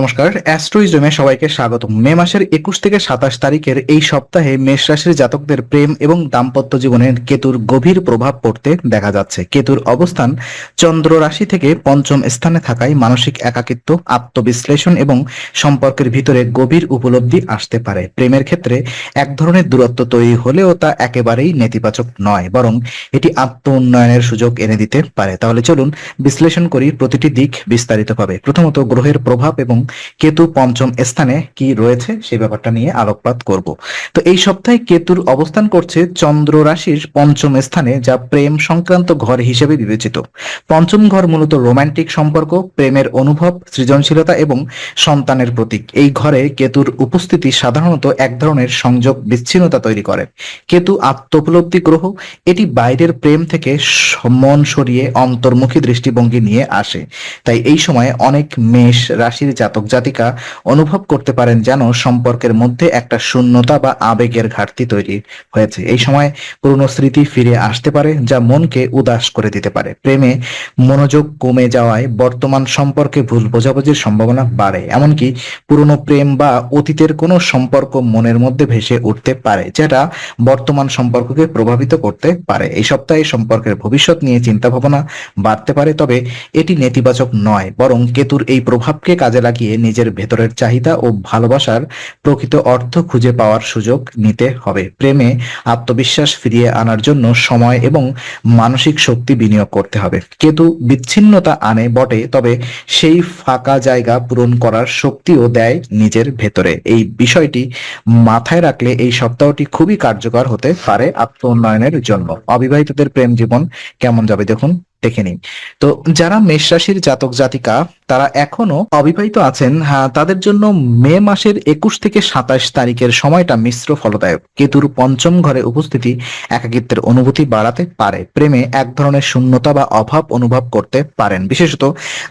নমস্কার অ্যাস্ট্রোইজমে সবাইকে স্বাগত মে মাসের একুশ থেকে সাতাশ তারিখের এই সপ্তাহে মেষ রাশির জাতকদের প্রেম এবং দাম্পত্য জীবনে কেতুর গভীর প্রভাব পড়তে দেখা যাচ্ছে। কেতুর অবস্থান চন্দ্র রাশি থেকে পঞ্চম স্থানে থাকায় মানসিক একাকিত্ব, আত্মবিশ্লেষণ এবং সম্পর্কের ভিতরে গভীর উপলব্ধি আসতে পারে। প্রেমের ক্ষেত্রে এক ধরনের দূরত্ব তৈরি হলেও তা একেবারেই নেতিবাচক নয়, বরং এটি আত্ম উন্নয়নের সুযোগ এনে দিতে পারে। তাহলে চলুন বিশ্লেষণ করি প্রতিটি দিক বিস্তারিতভাবে। প্রথমত, গ্রহের প্রভাব এবং কেতু পঞ্চম স্থানে কি রয়েছে সেই ব্যাপারটা নিয়ে আলোকপাত করব। তো এই সপ্তাহে কেতুর অবস্থান করছে চন্দ্র রাশির পঞ্চম স্থানে, যা প্রেম সংক্রান্ত ঘর হিসেবে বিবেচিত। পঞ্চম ঘর মূলত রোমান্টিক সম্পর্ক, প্রেমের অনুভব, সৃজনশীলতা এবং সন্তানের প্রতীক। এই ঘরে কেতুর উপস্থিতি সাধারণত এক ধরনের সংযোগ বিচ্ছিন্নতা তৈরি করে। কেতু আত্মোপলব্ধি গ্রহ, এটি বাইরের প্রেম থেকে মন সরিয়ে অন্তর্মুখী দৃষ্টিভঙ্গি নিয়ে আসে। তাই এই সময় অনেক মেষ রাশির জাতক জাতিকা অনুভব করতে পারেন যেন সম্পর্কের মধ্যে একটা শূন্যতা বা আবেগের ঘাটতি তৈরি হয়েছে। এই সময় পুরনো স্মৃতি ফিরে আসতে পারে যা মনকে উদাস করে দিতে পারে। প্রেমে মনোযোগ কমে যাওয়ায় বর্তমান সম্পর্কে ভুল বোঝাবুঝির সম্ভাবনা বাড়ে। এমনকি পুরনো প্রেম বা অতীতের কোনো সম্পর্ক মনের মধ্যে ভেসে উঠতে পারে, যেটা বর্তমান সম্পর্ককে প্রভাবিত করতে পারে। এই সপ্তাহে সম্পর্কের ভবিষ্যৎ নিয়ে চিন্তা ভাবনা বাড়তে পারে, তবে এটি নেতিবাচক নয়, বরং কেতুর এই প্রভাবকে কাজে লাগিয়ে নিজের ভেতরের চাহিদা ও ভালোবাসার প্রকৃত অর্থ খুঁজে পাওয়ার সুযোগ নিতে হবে। প্রেমে আত্মবিশ্বাস ফিরিয়ে আনার জন্য সময় এবং মানসিক শক্তি বিনিয়োগ করতে হবে। কেতু বিচ্ছিন্নতা আনে বটে, তবে সেই ফাঁকা জায়গা পূরণ করার শক্তিও দেয় নিজের ভেতরে। এই বিষয়টি মাথায় রাখলে এই সপ্তাহটি খুবই কার্যকর হতে পারে আত্ম উন্নয়নের জন্য। অবিবাহিতদের প্রেম জীবন কেমন যাবে দেখুন। দেখে নিন তো যারা মেষ রাশির জাতক জাতিকা তারা এখনও অবিবাহিত আছেন। হ্যাঁ তাদের জন্য মে মাসের একুশ থেকে সাতাশ তারিখের সময়টা মিশ্র ফলদায়ক। কেতুর পঞ্চম ঘরে উপস্থিতি একাকিত্বের অনুভূতি বাড়াতে পারে। প্রেমে এক ধরনের শূন্যতা বা অভাব অনুভব করতে পারেন। বিশেষত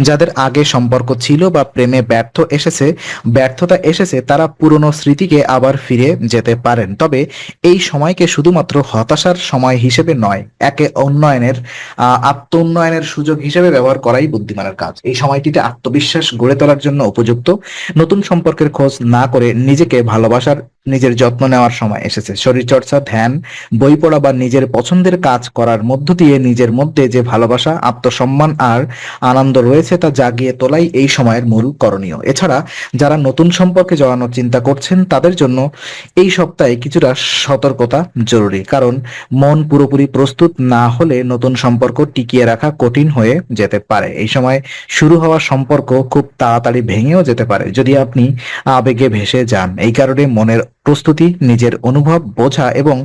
যাদের আগে সম্পর্ক ছিল বা প্রেমে ব্যর্থ এসেছে ব্যর্থতা এসেছে তারা পুরনো স্মৃতিকে আবার ফিরে যেতে পারেন। তবে এই সময়কে শুধুমাত্র হতাশার সময় হিসেবে নয় একে উন্নয়নের আহ, আত্ম উন্নয়নের সুযোগ হিসেবে ব্যবহার করাই বুদ্ধিমানের কাজ। এই সময়টিতে আত্মবিশ্বাস গড়ে তোলার জন্য উপযুক্ত। নতুন সম্পর্কের খোঁজ না করে নিজেকে ভালোবাসার, নিজের যত্ন নেওয়ার সময় এসেছে। শরীরচর্চা, ধ্যান, বই পড়া বা নিজের পছন্দের কাজ করার মধ্য দিয়ে নিজের মধ্যে যে ভালোবাসা, আত্মসম্মান আর আনন্দ রয়েছে তা জাগিয়ে তোলাই এই সময়ের মূল করণীয়। এছাড়া যারা নতুন সম্পর্কে জড়ানোর চিন্তা করছেন, তাদের জন্য এই সপ্তাহে কিছুটা সতর্কতা জরুরি। কারণ মন পুরোপুরি প্রস্তুত না হলে নতুন সম্পর্ক টিকিয়ে রাখা কঠিন হয়ে যেতে পারে। এই সময় শুরু হওয়া সম্পর্ক খুব তাড়াতাড়ি ভেঙেও যেতে পারে, যদি আপনি আবেগে ভেসে যান। এই কারণে মনের প্রস্তুতি, নিজের অনুভব, বোঝা এবং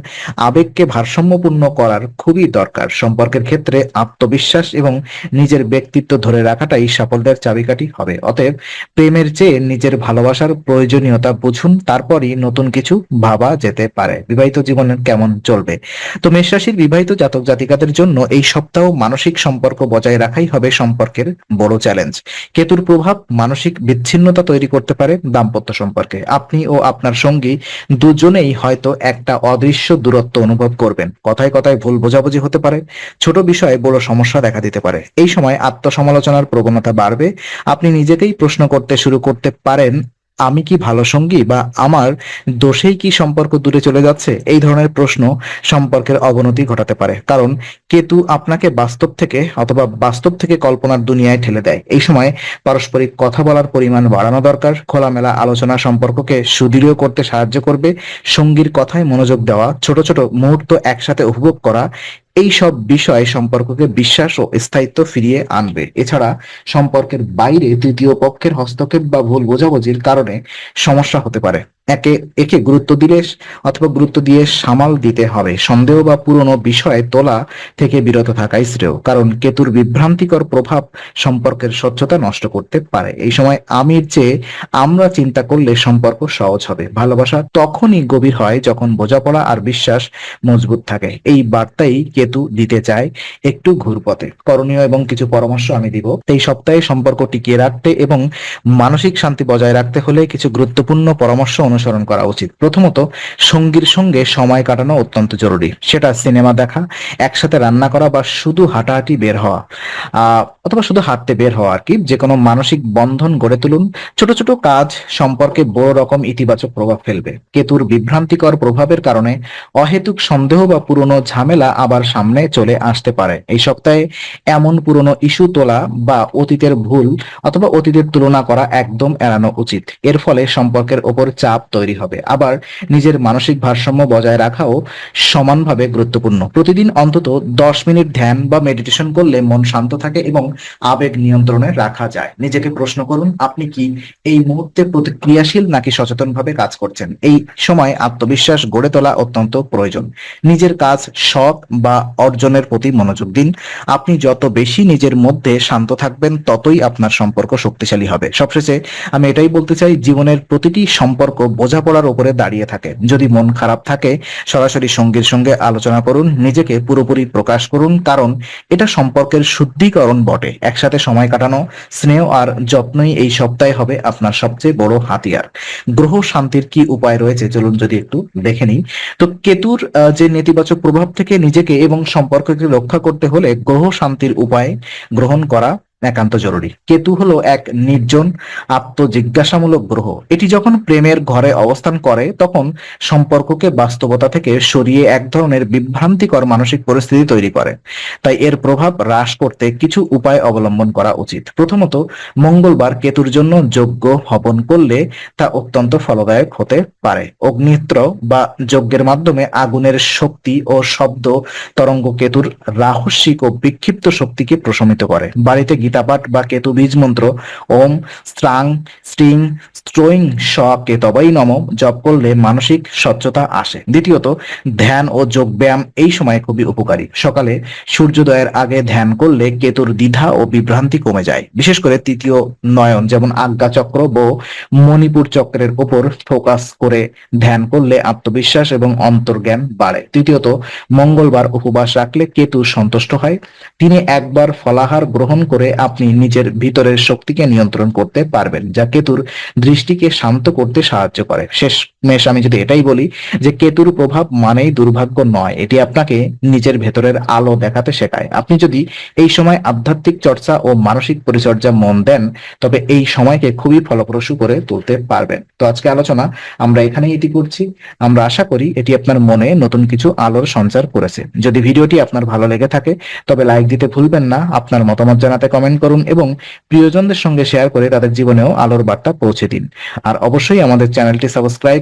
আবেগকে ভারসাম্যপূর্ণ করার খুবই দরকার। সম্পর্কের ক্ষেত্রে আত্মবিশ্বাস এবং নিজের ব্যক্তিত্ব ধরে রাখাটাই সাফল্যের চাবিকাঠি হবে। অতএব প্রেমের চেয়ে নিজের ভালোবাসার প্রয়োজনীয়তা বুঝুন, তারপরই নতুন কিছু ভাবা যেতে পারে। বিবাহিত জীবনের কেমন চলবে? তো মেষ রাশির বিবাহিত জাতক জাতিকাদের জন্য এই সপ্তাহ মানসিক সম্পর্ক বজায় রাখাই হবে সম্পর্কের বড় চ্যালেঞ্জ কেতুর প্রভাব মানসিক বিচ্ছিন্নতা তৈরি করতে পারে দাম্পত্য সম্পর্কে। আপনি ও আপনার সঙ্গী দুজনেই হয়তো একটা অদৃশ্য দূরত্ব অনুভব করবেন। কথায় কথায় ভুল বোঝাবুঝি হতে পারে, ছোট বিষয়ে বড় সমস্যা দেখা দিতে পারে। এই সময় আত্মসমালোচনার প্রবণতা বাড়বে। আপনি নিজেকেই প্রশ্ন করতে শুরু করতে পারেন আমি কি ভালো সঙ্গী বা আমার দোষেই কি সম্পর্ক দূরে চলে যাচ্ছে? এই ধরনের প্রশ্ন সম্পর্কের অবনতি ঘটাতে পারে। কারণ কেতু আপনাকে বাস্তব থেকে অথবা বাস্তব থেকে কল্পনার দুনিয়ায় ঠেলে দেয়। এই সময় পারস্পরিক কথা বলার পরিমাণ বাড়ানো দরকার। খোলামেলা আলোচনা সম্পর্ককে সুদৃঢ় করতে সাহায্য করবে। সঙ্গীর কথায় মনোযোগ দেওয়া, ছোট ছোট মুহূর্ত একসাথে উপভোগ করা এই সব বিষয় সম্পর্ককে বিশ্বাস ও স্থায়িত্ব ফিরিয়ে আনবে। এছাড়া সম্পর্কের বাইরে তৃতীয় পক্ষের হস্তক্ষেপ বা ভুল বোঝাবুঝির কারণে সমস্যা হতে পারে। একে একে গুরুত্ব দিলে, অথবা গুরুত্ব দিয়ে সামাল দিতে হবে। সন্দেহ বা পুরনো বিষয়ে তোলা থেকে বিরত থাকাই শ্রেয়, কারণ কেতুর বিভ্রান্তিকর প্রভাব সম্পর্কের স্বচ্ছতা নষ্ট করতে পারে। এই সময় আমির চেয়ে আমরা চিন্তা করলে সম্পর্ক সহজ হবে। ভালোবাসা তখনই গভীর হয় যখন বোঝাপড়া আর বিশ্বাস মজবুত থাকে। এই বার্তাই কেতু দিতে চায় একটু ঘুরপথে। করণীয় এবং কিছু পরামর্শ আমি দিব। এই সপ্তাহে সম্পর্ক টিকিয়ে রাখতে এবং মানসিক শান্তি বজায় রাখতে হলে কিছু গুরুত্বপূর্ণ পরামর্শ অনুসরণ করা উচিত। প্রথমত, সঙ্গীর সঙ্গে সময় কাটানো অত্যন্ত জরুরি। সেটা সিনেমা দেখা, একসাথে রান্না করা বা শুধু হাঁটাহাঁটি বের হওয়া অথবা শুধু হাঁটতে বের হওয়া আর কি, যে কোনো মানসিক বন্ধন গড়ে তুলুন। ছোট ছোট কাজ সম্পর্কে বড় রকম ইতিবাচক প্রভাব ফেলবে। কেতুর বিভ্রান্তিকর প্রভাবের কারণে অহেতুক সন্দেহ বা পুরনো ঝামেলা আবার সামনে চলে আসতে পারে। এই সপ্তাহে এমন পুরনো ইস্যু তোলা বা অতীতের ভুল অথবা অতীতের তুলনা করা একদম এড়ানো উচিত। এর ফলে সম্পর্কের ওপর চাপ তৈরি হবে। আবার নিজের মানসিক ভারসাম্য বজায় রাখাও সমানভাবে গুরুত্বপূর্ণ। প্রতিদিন অন্তত দশ মিনিট ধ্যান বা মেডিটেশন করলে মন শান্ত থাকে এবং আবেগ নিয়ন্ত্রণে রাখা যায়। নিজেকে প্রশ্ন করুন, আপনি কি এই মুহূর্তে প্রতিক্রিয়াশীল নাকি সচেতনভাবে কাজ করছেন? এই সময় আত্মবিশ্বাস গড়ে তোলা অত্যন্ত প্রয়োজন। নিজের কাজ শখ বা অর্জনের প্রতি মনোযোগ দিন। আপনি যত বেশি নিজের মধ্যে শান্ত থাকবেন, ততই আপনার সম্পর্ক শক্তিশালী হবে। সবশেষে আমি এটাই বলতে চাই, জীবনের প্রতিটি সম্পর্ক বোঝাপড়ার উপরে দাঁড়িয়ে থাকে। যদি মন খারাপ থাকে, সরাসরি সঙ্গীর সঙ্গে আলোচনা করুন, নিজেকে পুরোপুরি প্রকাশ করুন, কারণ এটা সম্পর্কের শুদ্ধিকরণ বটে। একসাথে সময় কাটানো, স্নেহ আর যত্নই এই সপ্তাহে হবে আপনার সবচেয়ে বড় হাতিয়ার। গ্রহ শান্তির কি উপায় রয়েছে? চলুন যদি একটু দেখে নিই। তো কেতুর যে নেতিবাচক প্রভাব থেকে নিজেকে এবং সম্পর্ককে রক্ষা করতে হলে গ্রহ শান্তির উপায় গ্রহণ করা একান্ত জরুরি। কেতু হলো এক নির্জন, আত্মজিজ্ঞাসামূলক গ্রহ। এটি যখন প্রেমের ঘরে অবস্থান করে, তখন সম্পর্ককে বাস্তবতা থেকে সরিয়ে এক ধরনের বিভ্রান্তিকর মানসিক পরিস্থিতি তৈরি করে। তাই এর প্রভাব হ্রাস করতে কিছু উপায় অবলম্বন করা উচিত। প্রথমত, মঙ্গলবার কেতুর জন্য যজ্ঞ হবন করলে তা অত্যন্ত ফলদায়ক হতে পারে। অগ্নিত্র বা যজ্ঞের মাধ্যমে আগুনের শক্তি ও শব্দ তরঙ্গ কেতুর রাহস্যিক ও বিক্ষিপ্ত শক্তিকে প্রশমিত করে। বাড়িতে গীতাপাঠ বা কেতু বীজ মন্ত্র। ওম স্ট্রাং স্ট্রিং স্ট্রোয়িং স কেতবাই নম, জপ করলে মানসিক স্বচ্ছতা আসে। দ্বিতীয়ত, ধ্যান ও যোগ ব্যায়াম এই সময় খুবই উপকারী। সকালে সূর্যোদয়ের আগে ধ্যান করলে কেতুর দ্বিধা ও বিভ্রান্তি কমে যায়। বিশেষ করে তৃতীয় নয়ন, যেমন আজ্ঞা চক্র ও মণিপুর চক্রের উপর ফোকাস করে ধ্যান করলে আত্মবিশ্বাস এবং অন্তর্জ্ঞান বাড়ে। তৃতীয়ত, মঙ্গলবার উপবাস রাখলে কেতু সন্তুষ্ট হয়। তিনি একবার ফলাহার গ্রহণ করে আপনি নিজের ভিতরের শক্তিকে নিয়ন্ত্রণ করতে পারবেন, যা কেতুর দৃষ্টিকে শান্ত করতে সাহায্য করে। শেষ মেশ আমি যদি এটাই বলি যে কেতুর প্রভাব মানেই দুর্ভাগ্য নয়, এটি আপনাকে নিজের ভেতরের আলো দেখাতে শেখায়। আপনি যদি এই সময় আধ্যাত্মিক চর্চা ও মানসিক পরিচর্যা মন দেন, তবে এই সময়কে খুবই ফলপ্রসূ করে তুলতে পারবেন। তো আজকে আলোচনা, আমরা এখানেই এটি করছি। আমরা আশা করি এটি আপনার মনে নতুন কিছু আলোর সঞ্চার করেছে। যদি ভিডিওটি আপনার ভালো লেগে থাকে, তবে লাইক দিতে ভুলবেন না, আপনার মতামত জানাতে কমেন্ট করুন এবং প্রিয়জনদের সঙ্গে শেয়ার করে তাদের জীবনেও আলোর বার্তা পৌঁছে দিন। আর অবশ্যই আমাদের চ্যানেলটি সাবস্ক্রাইব